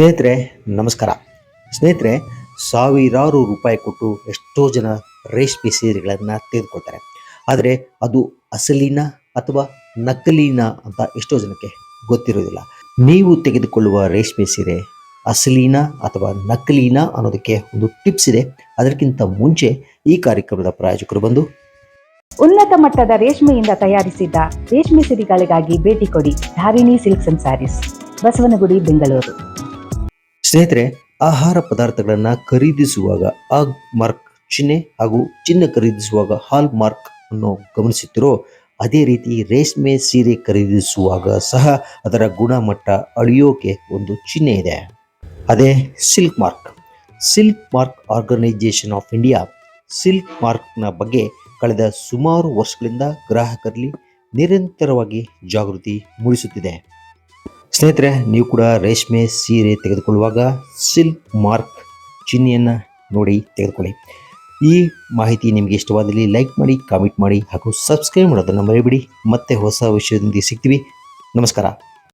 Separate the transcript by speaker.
Speaker 1: ಸ್ನೇಹಿತರೆ, ನಮಸ್ಕಾರ. ಸ್ನೇಹಿತರೆ, ಸಾವಿರಾರು ರೂಪಾಯಿ ಕೊಟ್ಟು ಎಷ್ಟೋ ಜನ ರೇಷ್ಮೆ ಸೀರೆಗಳನ್ನು ತೆಗೆದುಕೊಳ್ತಾರೆ. ಆದರೆ ಅದು ಅಸಲಿನ ಅಥವಾ ನಕಲಿನ ಅಂತ ಎಷ್ಟೋ ಜನಕ್ಕೆ ಗೊತ್ತಿರೋದಿಲ್ಲ. ನೀವು ತೆಗೆದುಕೊಳ್ಳುವ ರೇಷ್ಮೆ ಸೀರೆ ಅಸಲಿನ ಅಥವಾ ನಕಲಿನ ಅನ್ನೋದಕ್ಕೆ ಒಂದು ಟಿಪ್ಸ್ ಇದೆ. ಅದಕ್ಕಿಂತ ಮುಂಚೆ ಈ ಕಾರ್ಯಕ್ರಮದ ಪ್ರಾಯೋಜಕರು ಬಂದು
Speaker 2: ಉನ್ನತ ಮಟ್ಟದ ರೇಷ್ಮೆಯಿಂದ ತಯಾರಿಸಿದ್ದ ರೇಷ್ಮೆ ಸಿರಿಗಳಿಗಾಗಿ ಭೇಟಿ ಕೊಡಿ Dharini silks and sarees, Basavanagudi, Bengaluru.
Speaker 1: ಸ್ನೇಹಿತರೆ, ಆಹಾರ ಪದಾರ್ಥಗಳನ್ನು ಖರೀದಿಸುವಾಗ ಆಗ್ ಮಾರ್ಕ್ ಚಿಹ್ನೆ ಹಾಗೂ ಚಿನ್ನ ಖರೀದಿಸುವಾಗ ಹಾಲ್ ಮಾರ್ಕ್ ಅನ್ನು ಗಮನಿಸುತ್ತಿರೋ, ಅದೇ ರೀತಿ ರೇಷ್ಮೆ ಸೀರೆ ಖರೀದಿಸುವಾಗ ಸಹ ಅದರ ಗುಣಮಟ್ಟ ಅಳಿಯೋಕೆ ಒಂದು ಚಿಹ್ನೆ ಇದೆ. ಅದೇ silk mark silk mark organisation of India silk ಮಾರ್ಕ್ನ ಬಗ್ಗೆ ಕಳೆದ ಸುಮಾರು ವರ್ಷಗಳಿಂದ ಗ್ರಾಹಕರಲ್ಲಿ ನಿರಂತರವಾಗಿ ಜಾಗೃತಿ ಮೂಡಿಸುತ್ತಿದೆ. ಸ್ನೇಹಿತರೆ, ನೀವು ಕೂಡ ರೇಷ್ಮೆ ಸೀರೆ ತೆಗೆದುಕೊಳ್ಳುವಾಗ ಸಿಲ್ಕ್ ಮಾರ್ಕ್ ಚಿಹ್ನೆಯನ್ನು ನೋಡಿ ತೆಗೆದುಕೊಳ್ಳಿ. ಈ ಮಾಹಿತಿ ನಿಮಗೆ ಇಷ್ಟವಾದಲ್ಲಿ ಲೈಕ್ ಮಾಡಿ ಕಾಮೆಂಟ್ ಮಾಡಿ ಹಾಗೂ ಸಬ್ಸ್ಕ್ರೈಬ್ ಮಾಡೋದನ್ನು ಮರೆಯಬೇಡಿ ಮತ್ತೆ ಹೊಸ ವಿಷಯದೊಂದಿಗೆ ಸಿಗ್ತೀವಿ. ನಮಸ್ಕಾರ.